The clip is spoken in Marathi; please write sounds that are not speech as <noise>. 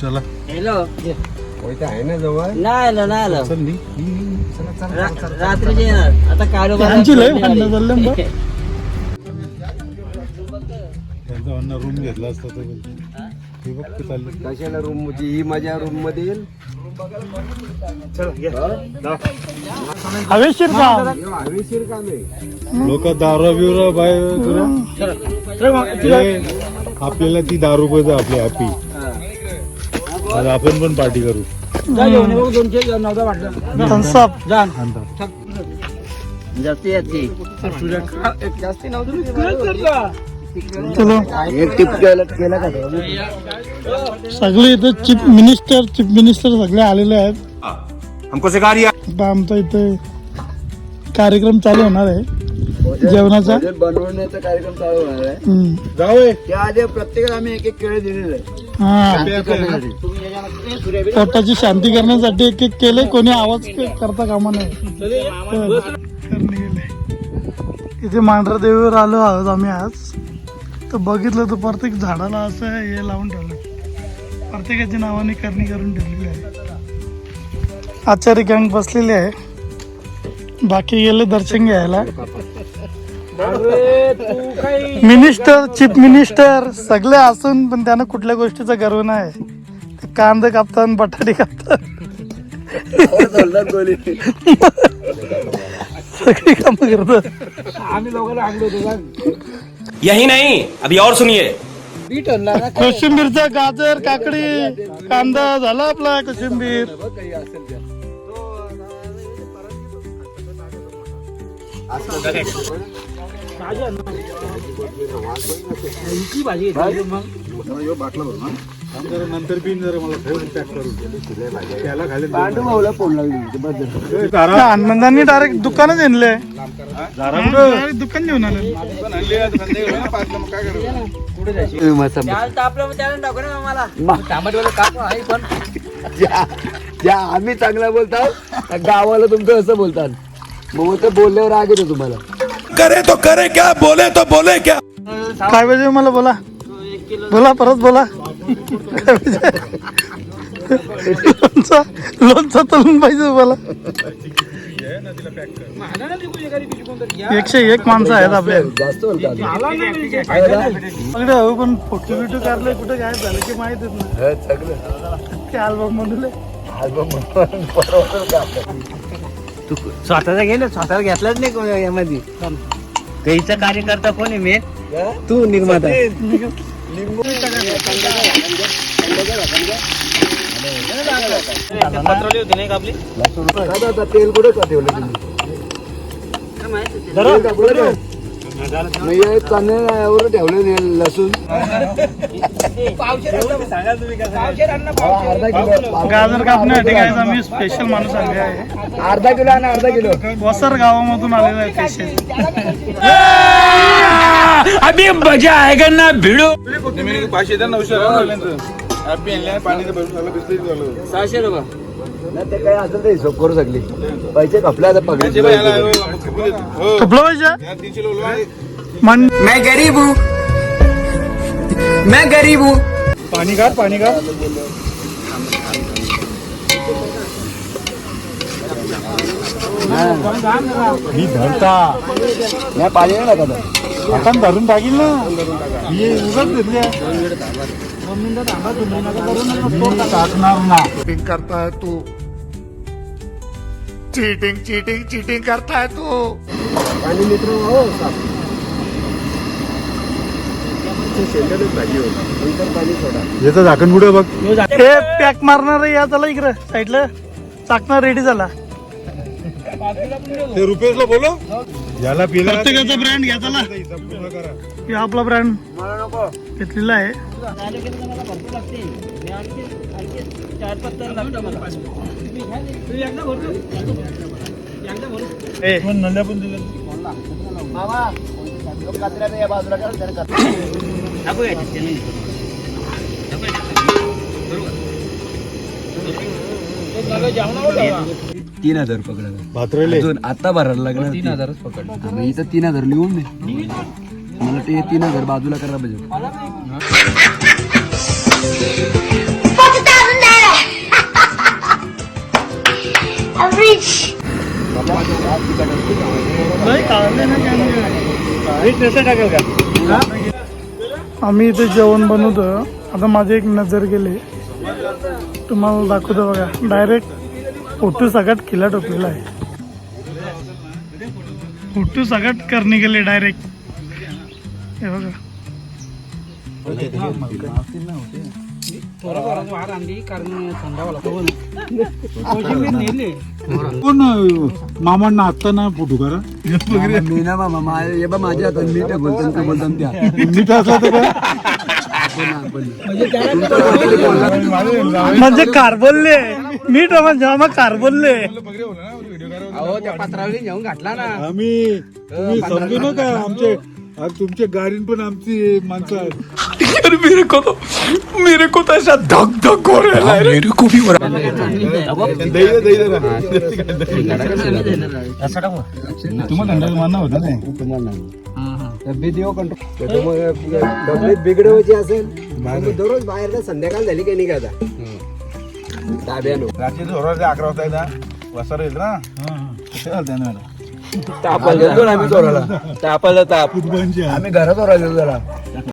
चला. हॅलो. आहे ना जवळ? नाही आलं नाही आलं. चल निघ. रा- रात्रीचे येणार. आता कारोबार त्यांची लय भांडणं चालले ना बा. त्यांचा अन्न रूम घेतला असता तर. हे बघ ते चालले कशाला रूममध्ये? ही माझ्या रूममध्ये येईल. हवेशीर काम हवेशीर काम आहे. लोक दारू बिरू बाय आपल्याला ती दारू पाहिजे आपली हॅपी आज आपण पण पार्टी करू. थम्सअप आणतात जास्ती येते चलो. एक टिप केला केला का? सगळे इथे चीफ मिनिस्टर चीफ मिनिस्टर सगळे आलेले आहेत. हमको सिखा रिया आता आमचा इथे कार्यक्रम चालू होणार आहे. जेवणाचा? बजेट बनवण्याचा कार्यक्रम चालू होणार आहे. जाऊ प्रत्येकाला आम्ही एक एक केळ दिलेले आहे. हा. शांती करण्यासाठी. पोटाची शांती करण्यासाठी एक एक केले कोणी आवाज करता कामा नये. करणे गेले. इथे मांढरा देवीवर आलो आहोत आम्ही आज. तर बघितलं तर प्रत्येक झाडाला असं हे लावून ठेवलं. प्रत्येकाच्या नावाने करणी करून ठेवलेली आहे. आचार्य गँग बसलेली आहे. बाकी गेले दर्शन घ्यायला. मिनिस्टर चीफ मिनिस्टर सगळे असून पण त्यांना कुठल्या गोष्टीचा गर्व नाही. कांदे कापतात बटाटे कापतात? सगळी कामं करतात. यही नहीं अभी और सुनिए। कोशिंबीरचा गाजर काकडी कांदा झाला आपला कोशिंबीर. नंतर पिन जरा मला फोन पॅक करून त्याला खाली पांडू भाऊला फोन लागली बस झालं. तारा आनंदांनी डायरेक्ट दुकानच आणले. दुकान घेऊन आले. तुम्ही मस्त- तापलं त्याला टाकू ना मला ज्या ज्या आम्ही चांगला बोलतो गावाला तुमचं असं बोलतात मग ते बोलल्यावर राग येतो तुम्हाला. करे तो करे क्या? बोले तो बोले क्या? काय पाहिजे मला बोला? बोला परत बोला. काय पाहिजे लोणचा लोणचा तळून पाहिजे मला एकशे एक माणसं आहेत आपल्या सगळे हवे पण फोटो बिटो काढले कुठे काय झालं की नाही. हे सगळं. ते अल्बम परवडेल का आपल्याला? तू स्वतःचा गेलं स्वतःला घेतलाच नाही कोणी यामध्ये. कैचा कार्यकर्ता कोण आहे मेन? तू निर्माता. तेल कुठे का ठेवलं तुम्ही का ठेवलं? लसूण. हा, <laughs> गाजर कापण्यासाठी काय? आम्ही स्पेशल माणूस आले आहे. अर्धा किलो आणि अर्धा किलो. वसर गावामधून आलेला आहे स्पेशल <laughs> अभी मजा आएगा ना भिड़ो। सहाशे रुपये. ते काय असेल ते हिशोब करू शकली. पैसे आता कपलं मैं गरीब हूँ। मैं गरीब हूँ। पाणी काढ पाणी काढ मी धरता। नाही पाणी नाही टाकत आहे. आता धरून टाकील ना। हे घेतले टाकणार ना। चीटिंग करता है तू. चीटिंग चीटिंग चीटिंग करता है तू. पाणी मित्र हो साफ. ते शेंगातच भाजी होती. नंतर पाणी सोडा. याचं झाकण कुठे बघ? हे पॅक मारणार या चला इकडे साईडला. चाकणा रेडी झाला. ते रुपेशला बोलो याला पिला. प्रत्येकाचा ब्रँड घ्या चला. पूर्ण करा. हे आपला ब्रँड घेतलेला आहे. ए, पण नंद्या पण कचऱ्याने या बाजूला करा त्याने कचरा दाखवूया त्याने तीन हजार पकडा अजून आता भरायला लागणार तीन हजारच पकड आम्ही इथं तीन हजार लिहून दे. मला ते तीन हजार बाजूला करा पाहिजे. टाकल का? आम्ही इथे जेवण बनवतो. आता माझी एक नजर गेली. तुम्हाला दाखवतो बघा. डायरेक्ट फोटो सगळ्यात खिला टोपलेला आहे. फोटो सगळ्यात करणे गेले डायरेक्ट हे बघा. कोण मामांना आत्ता ना फोटो करा मी ना मामा मा- हे बघ माझ्या हातात मी ते बोलतो ते बोलतो त्या नीट असला तर काय? म्हणजे कार बोलले मी तो म्हणजे मग कार बोलले आम्ही तुम्ही समजू नका आमचे आज तुमच्या गाडीन पण आमची माणसं आहेत. मेरे को तो मेरे को तो ऐसा धक धक हो रहा है मेरे को भी हो रहा दही दे, दही जरा. तुम्हाला होतं कंट्रोल बिघडवायची असेल दररोज बाहेर संध्याकाळ झाली काही नाही का आता ताब्यानो रात्री अकरा वाजता येईल ना कुठे? तापायला आम्ही चोराला तापायला ताप. कुठपर्यंतची आहे? आम्ही घरात ओरायला जरा.